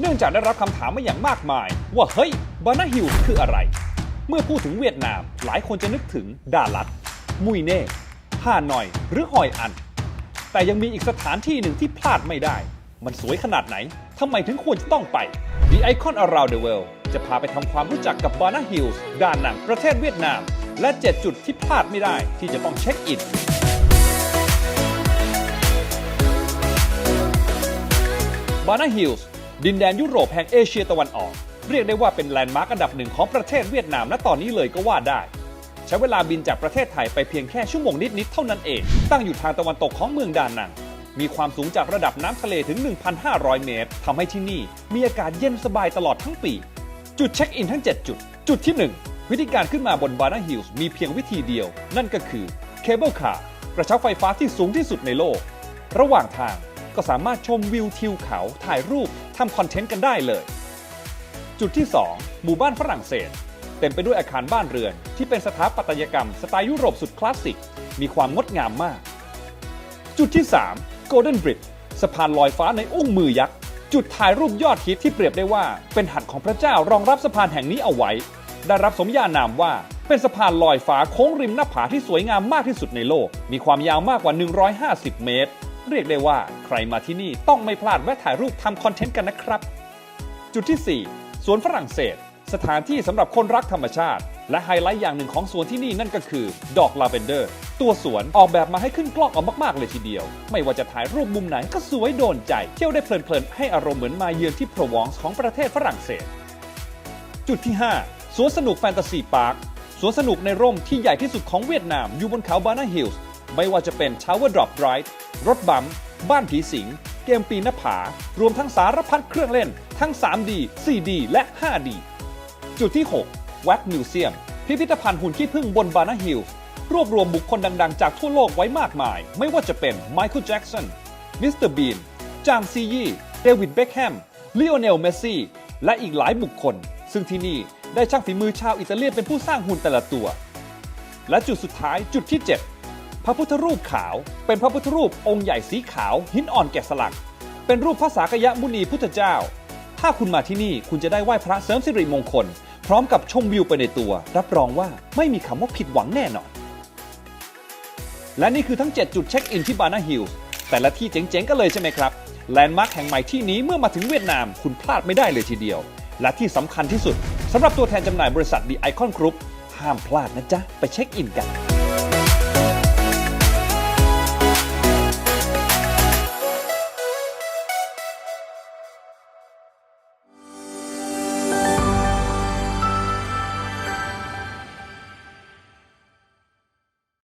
เนื่องจากได้รับคำถามมาอย่างมากมาย ว่าเฮ้ยบานาฮิลคืออะไร เมื่อพูดถึงเวียดนาม หลายคนจะนึกถึงดาลัด มุยเน่ฮานอย หรือฮอยอัน แต่ยังมีอีกสถานที่หนึ่งที่พลาดไม่ได้ มันสวยขนาดไหนทำไมถึงควรจะต้องไป The Icon Around the World จะพาไปทำความรู้จักกับบานาฮิลส์ดานหนังประเทศเวียดนาม และ 7 จุดที่พลาดไม่ได้ที่จะต้องเช็คอินบานาฮิลส์ ดินแดนยุโรปแห่งเอเชียตะวันออก เรียกได้ว่าเป็นแลนด์มาร์กอันดับหนึ่งของประเทศเวียดนามณตอนนี้เลยก็ว่าได้ ใช้เวลาบินจากประเทศไทยไปเพียงแค่ชั่วโมงนิดๆเท่านั้นเอง ตั้งอยู่ทางตะวันตกของเมืองดานัง มีความสูงจากระดับน้ำทะเลถึง 1,500 เมตรทำให้ที่นี่มีอากาศเย็นสบายตลอดทั้งปี จุดเช็คอินทั้ง 7 จุด จุดที่ 1 วิธีการขึ้นมาบนบานาฮิลส์มีเพียงวิธีเดียว นั่นก็คือเคเบิลคาร์กระเช้าไฟฟ้าที่สูงที่สุดในโลก ระหว่างทาง ก็สามารถชมวิวทิวเขาถ่ายรูปทำคอนเทนต์กันได้เลย จุดที่ 2 หมู่บ้านฝรั่งเศส เต็มไปด้วยอาคารบ้านเรือน ที่เป็นสถาปัตยกรรมสไตล์ยุโรปสุดคลาสสิก มีความงดงามมาก จุดที่ 3 Golden Bridge สะพานลอยฟ้าในอุ้งมือยักษ์จุดถ่ายรูปยอดฮิตที่เปรียบได้ว่า เป็นหัตถ์ของพระเจ้ารองรับสะพานแห่งนี้เอาไว้ ได้รับสมญานามว่าเป็นสะพานลอยฟ้าโค้งริมหน้าผาที่สวยงามมากที่สุดในโลก มีความยาวมากกว่า 150 เมตร เรียกได้ว่าใครมาที่นี่ต้องไม่พลาดแวะถ่ายรูปทำคอนเทนต์กันนะครับ จุดที่ 4 สวนฝรั่งเศส สถานที่สำหรับคนรักธรรมชาติ และไฮไลท์อย่างหนึ่งของสวนที่นี่นั่นก็คือ ดอกลาเวนเดอร์ ตัวสวนออกแบบมาให้ขึ้นกล้องเอามากๆเลยทีเดียว ไม่ว่าจะถ่ายรูปมุมไหนก็สวยโดนใจ เที่ยวได้เพลินๆให้อารมณ์เหมือนมาเยือนที่โปรวองซ์ของประเทศฝรั่งเศส จุดที่ 5 สวนสนุกแฟนตาซีพาร์คสวนสนุกในร่มที่ใหญ่ที่สุดของเวียดนามอยู่บนเขาบานาฮิลส์ ไม่ว่าจะเป็น Tower Drop Ride รถบัมบ้านผีสิง เกมปีนหน้าผา รวมทั้งสารพัดเครื่องเล่น ทั้ง 3D 4D และ 5D จุดที่6วัดมิวเซียมพิพิธภัณฑ์หุ่นขี้ผึ้งบนบานาฮิลรวบรวมบุคคลดังๆ จากทั่วโลกไว้มากมาย ไม่ว่าจะเป็นไมเคิลแจ็กสัน มิสเตอร์บีน จางซียี่ เดวิดเบคแฮมลีโอเนล เมสซี่ และอีกหลายบุคคล ซึ่งที่นี่ได้ช่างฝีมือชาวอิตาเลียนเป็นผู้สร้างหุ่นแต่ละตัว และจุดสุดท้ายจุดที่ 7 พระพุทธรูปขาว เป็นพระพุทธรูปองค์ใหญ่สีขาว หินอ่อนแกะสลัก เป็นรูปพระสากยมุนีพุทธเจ้า ถ้าคุณมาที่นี่คุณจะได้ไหว้พระเสริมสิริมงคล พร้อมกับชมวิวไปในตัว รับรองว่าไม่มีคำว่าผิดหวังแน่นอน และนี่คือทั้ง 7 จุดเช็คอินที่บานาฮิลส์แต่ละที่เจ๋งๆกันเลยใช่ไหมครับแลนด์มาร์คแห่งใหม่ที่นี้เมื่อมาถึงเวียดนามคุณพลาดไม่ได้เลยทีเดียว และที่สำคัญที่สุดสำหรับตัวแทนจำหน่ายบริษัท The Icon Group ห้ามพลาดนะจ๊ะ ไปเช็คอินกัน